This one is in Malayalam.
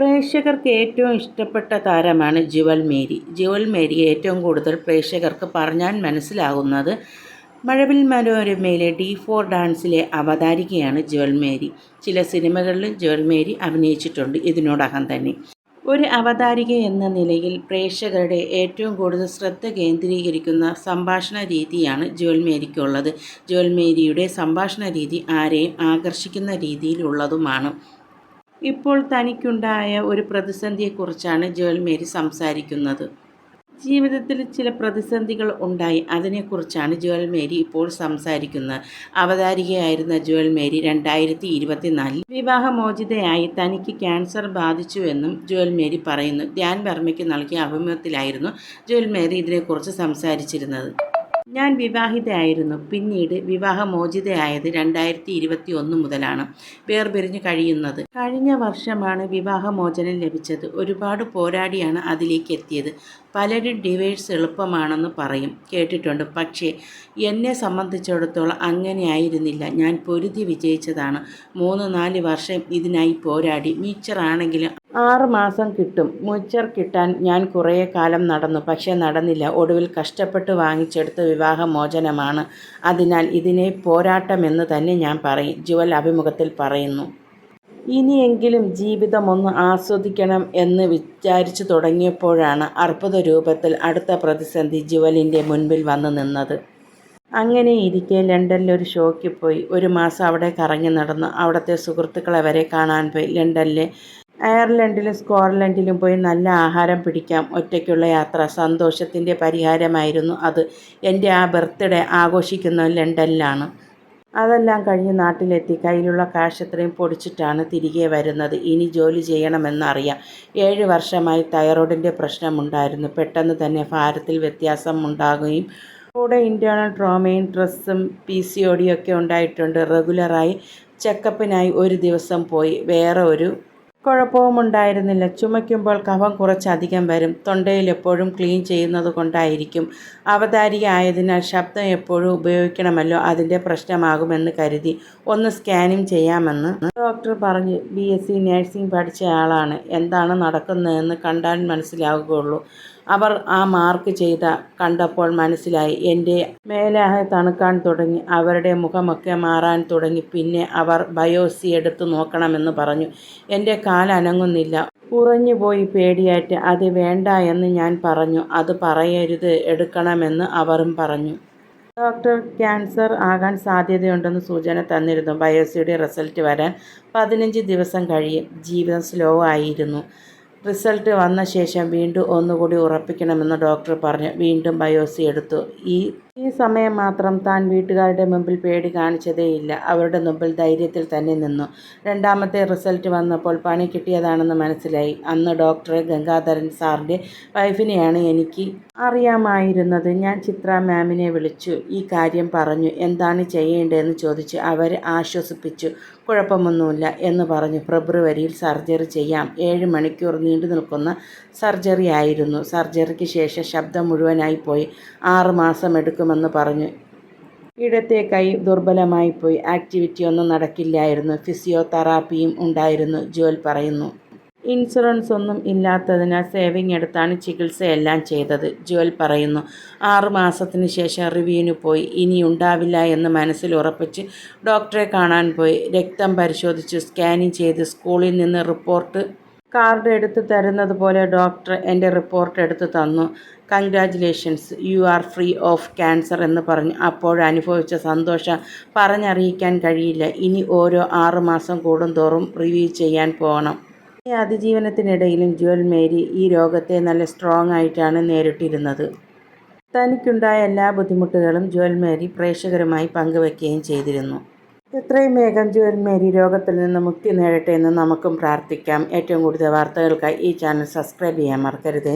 പ്രേക്ഷകർക്ക് ഏറ്റവും ഇഷ്ടപ്പെട്ട താരമാണ് ജുവൽ മേരി. ജുവൽ മേരി ഏറ്റവും കൂടുതൽ പ്രേക്ഷകർക്ക് പറഞ്ഞാൽ മനസ്സിലാകുന്നത് മഴവിൽ മനോരമയിലെ ഡി ഫോർ ഡാൻസിലെ അവതാരികയാണ് ജുവൽ മേരി. ചില സിനിമകളിലും ജുവൽ മേരി അഭിനയിച്ചിട്ടുണ്ട്. ഇതിനോടകം തന്നെ ഒരു അവതാരിക എന്ന നിലയിൽ പ്രേക്ഷകരുടെ ഏറ്റവും കൂടുതൽ ശ്രദ്ധ കേന്ദ്രീകരിക്കുന്ന സംഭാഷണ രീതിയാണ് ജുവൽ മേരിക്കുള്ളത്. ജുവൽ മേരിയുടെ സംഭാഷണ രീതി ആരെയും ആകർഷിക്കുന്ന രീതിയിലുള്ളതുമാണ്. ഇപ്പോൾ തനിക്കുണ്ടായ ഒരു പ്രതിസന്ധിയെക്കുറിച്ചാണ് ജുവൽ മേരി സംസാരിക്കുന്നത്. ജീവിതത്തിൽ ചില പ്രതിസന്ധികൾ ഉണ്ടായി. അതിനെക്കുറിച്ചാണ് ജുവൽ മേരി ഇപ്പോൾ സംസാരിക്കുന്നത്. അവതാരികയായിരുന്ന ജുവൽ മേരി രണ്ടായിരത്തി ഇരുപത്തിനാലിൽ വിവാഹമോചിതയായി തനിക്ക് ക്യാൻസർ ബാധിച്ചുവെന്നും ജുവൽ മേരി പറയുന്നു. ധ്യാൻ വർമ്മയ്ക്ക് നൽകിയ അഭിമുഖത്തിലായിരുന്നു ജുവൽ മേരി ഇതിനെക്കുറിച്ച് സംസാരിച്ചിരുന്നത്. ഞാൻ വിവാഹിതയായിരുന്നു. പിന്നീട് വിവാഹമോചിതയായത് രണ്ടായിരത്തി ഇരുപത്തി ഒന്ന് മുതലാണ്. വേർപിരിഞ്ഞ് കഴിയുന്നത്. കഴിഞ്ഞ വർഷമാണ് വിവാഹമോചനം ലഭിച്ചത്. ഒരുപാട് പോരാടിയാണ് അതിലേക്ക് എത്തിയത്. പലരും ഡിവേഴ്സ് എളുപ്പമാണെന്ന് പറയും. കേട്ടിട്ടുണ്ട്. പക്ഷേ എന്നെ സംബന്ധിച്ചിടത്തോളം അങ്ങനെയായിരുന്നില്ല. ഞാൻ പൊരുതി വിജയിച്ചതാണ്. മൂന്ന് നാല് വർഷം ഇതിനായി പോരാടി. മീച്ചറാണെങ്കിലും ആറ് മാസം കിട്ടും. മുച്ചർ കിട്ടാൻ ഞാൻ കുറേ കാലം നടന്നു. പക്ഷേ നടന്നില്ല. ഒടുവിൽ കഷ്ടപ്പെട്ട് വാങ്ങിച്ചെടുത്ത വിവാഹമോചനമാണ്. അതിനാൽ ഇതിനെ പോരാട്ടമെന്ന് തന്നെ ഞാൻ പറയും. ജുവൽ അഭിമുഖത്തിൽ പറയുന്നു. ഇനിയെങ്കിലും ജീവിതം ഒന്ന് ആസ്വദിക്കണം എന്ന് വിചാരിച്ചു തുടങ്ങിയപ്പോഴാണ് അർബുദ രൂപത്തിൽ അടുത്ത പ്രതിസന്ധി ജുവലിന്റെ മുൻപിൽ വന്നു നിന്നത്. അങ്ങനെ ഇരിക്കെ ലണ്ടനിൽ ഒരു ഷോയ്ക്ക് പോയി. ഒരു മാസം അവിടെ കറങ്ങി നടന്നു. അവിടുത്തെ സുഹൃത്തുക്കളെ വരെ കാണാൻ പോയി. ലണ്ടനിലെ അയർലൻഡിലും സ്കോട്ട്ലൻഡിലും പോയി നല്ല ആഹാരം പിടിക്കാം. ഒറ്റയ്ക്കുള്ള യാത്ര സന്തോഷത്തിന്റെ പരിഹാരമായിരുന്നു അത്. എന്റെ ആ ബർത്ത്ഡേ ആഘോഷിക്കുന്ന ലണ്ടനിലാണ്. അതെല്ലാം കഴിഞ്ഞ് നാട്ടിലെത്തി. കയ്യിലുള്ള കാശ് അത്രയും പൊടിച്ചിട്ടാണ് തിരികെ വരുന്നത്. ഇനി ജോലി ചെയ്യണമെന്നറിയാം. ഏഴ് വർഷമായി തൈറോയിഡിന്റെ പ്രശ്നമുണ്ടായിരുന്നു. പെട്ടെന്ന് തന്നെ ഭാരത്തിൽ വ്യത്യാസം ഉണ്ടാകുകയും കൂടെ ഇന്റേർണൽ ട്രോമയും സ്ട്രെസ്സും പി സി ഒ ഡിയൊക്കെ ഉണ്ടായിട്ടുണ്ട്. റെഗുലറായി ചെക്കപ്പിനായി ഒരു ദിവസം പോയി. വേറെ ഒരു കുഴപ്പവും ഉണ്ടായിരുന്നില്ല. ചുമയ്ക്കുമ്പോൾ കഫം കുറച്ചധികം വരും. തൊണ്ടയിൽ എപ്പോഴും ക്ലീൻ ചെയ്യുന്നത് കൊണ്ടായിരിക്കും. അവതാരിക ആയതിനാൽ ശബ്ദം എപ്പോഴും ഉപയോഗിക്കണമല്ലോ. അതിന്റെ പ്രശ്നമാകുമെന്ന് കരുതി ഒന്ന് സ്കാനിങ് ചെയ്യാമെന്ന് ഡോക്ടർ പറഞ്ഞു. ബി. എസ്. സി. നഴ്സിംഗ് പഠിച്ച ആളാണ്. എന്താണ് നടക്കുന്നതെന്ന് കണ്ടാൽ മനസ്സിലാവുകയുള്ളൂ. അവർ ആ മാർക്ക് ചെയ്ത കണ്ടപ്പോൾ മനസ്സിലായി. എന്റെ മേലാഹ തണുക്കാൻ തുടങ്ങി. അവരുടെ മുഖമൊക്കെ മാറാൻ തുടങ്ങി. പിന്നെ അവർ ബയോസി എടുത്തു നോക്കണമെന്ന് പറഞ്ഞു. എന്റെ കാലനങ്ങുന്നില്ല ഉറഞ്ഞുപോയി പേടിയായിട്ട്. അത് വേണ്ട എന്ന് ഞാൻ പറഞ്ഞു. അത് പറയരുത്. എടുക്കണമെന്ന് അവരും പറഞ്ഞു. ഡോക്ടർ ക്യാൻസർ ആകാൻ സാധ്യതയുണ്ടെന്ന് സൂചന തന്നിരുന്നു. ബയോസിയുടെ റിസൾട്ട് വരാൻ പതിനഞ്ച് ദിവസം കഴിയും. ജീവിതം സ്ലോ ആയിരുന്നു. റിസൾട്ട് വന്ന ശേഷം വീണ്ടും ഒന്നുകൂടി ഉറപ്പിക്കണമെന്ന് ഡോക്ടർ പറഞ്ഞു. വീണ്ടും ബയോസി എടുത്തു. ഈ ഈ സമയം മാത്രം താൻ വീട്ടുകാരുടെ മുമ്പിൽ പേടി കാണിച്ചതേയില്ല. അവരുടെ മുമ്പിൽ ധൈര്യത്തിൽ തന്നെ നിന്നു. രണ്ടാമത്തെ റിസൾട്ട് വന്നപ്പോൾ പണി കിട്ടിയതാണെന്ന് മനസ്സിലായി. അന്ന് ഡോക്ടറെ ഗംഗാധരൻ സാറിന്റെ വൈഫിനെയാണ് എനിക്ക് അറിയാമായിരുന്നത്. ഞാൻ ചിത്ര മാമിനെ വിളിച്ചു. ഈ കാര്യം പറഞ്ഞു. എന്താണ് ചെയ്യേണ്ടതെന്ന് ചോദിച്ച് അവരെ ആശ്വസിപ്പിച്ചു. കുഴപ്പമൊന്നുമില്ല എന്ന് പറഞ്ഞു. ഫെബ്രുവരിയിൽ സർജറി ചെയ്യാം. ഏഴ് മണിക്കൂർ നീണ്ടു നിൽക്കുന്ന സർജറി ആയിരുന്നു. സർജറിക്ക് ശേഷം ശബ്ദം മുഴുവനായി പോയി. ആറ് മാസം എടുക്കുമെന്ന് പറഞ്ഞു. ഇടത്തെ കൈ ദുർബലമായിപ്പോയി ആക്ടിവിറ്റി ഒന്നും നടക്കില്ലായിരുന്നു. ഫിസിയോതെറാപ്പിയും ഉണ്ടായിരുന്നു ജോൽ പറയുന്നു. ഇൻഷുറൻസ് ഒന്നും ഇല്ലാത്തതിനാൽ സേവിങ് എടുത്താണ് ചികിത്സയെല്ലാം ചെയ്തത് ജോൽ പറയുന്നു. ആറ് മാസത്തിന് ശേഷം റിവ്യൂവിന് പോയി. ഇനി ഉണ്ടാവില്ല എന്ന് മനസ്സിൽ ഉറപ്പിച്ച് ഡോക്ടറെ കാണാൻ പോയി. രക്തം പരിശോധിച്ച് സ്കാനിങ് ചെയ്ത് സ്കൂളിൽ നിന്ന് റിപ്പോർട്ട് കാർഡ് എടുത്ത് തരുന്നത് പോലെ ഡോക്ടർ എന്റെ റിപ്പോർട്ട് എടുത്ത് തന്നു. Congratulations you are free of cancer എന്ന് പറഞ്ഞു. അപ്പോഴനുഭവിച്ച സന്തോഷം പറഞ്ഞറിയിക്കാൻ കഴിയില്ല. ഇനി ഓരോ ആറുമാസം കൂടുന്തോറും റിവ്യൂ ചെയ്യാൻ പോകണം ഈ അതിജീവനത്തിനിടയിലും ജുവൽ മേരി ഈ രോഗത്തെ നല്ല സ്ട്രോങ് ആയിട്ടാണ് നേരിട്ടിരുന്നത്. തനിക്കുണ്ടായ എല്ലാ ബുദ്ധിമുട്ടുകളും ജുവൽ മേരി പ്രേക്ഷകരുമായി പങ്കുവെക്കുകയും ചെയ്തിരുന്നു. എത്രയും വേഗം ജുവൽ മേരി രോഗത്തിൽ നിന്ന് മുക്തി നേടട്ടെ എന്ന് നമുക്കും പ്രാർത്ഥിക്കാം. ഏറ്റവും കൂടുതൽ വാർത്തകൾക്കായി ഈ ചാനൽ സബ്സ്ക്രൈബ് ചെയ്യാൻ മറക്കരുത്.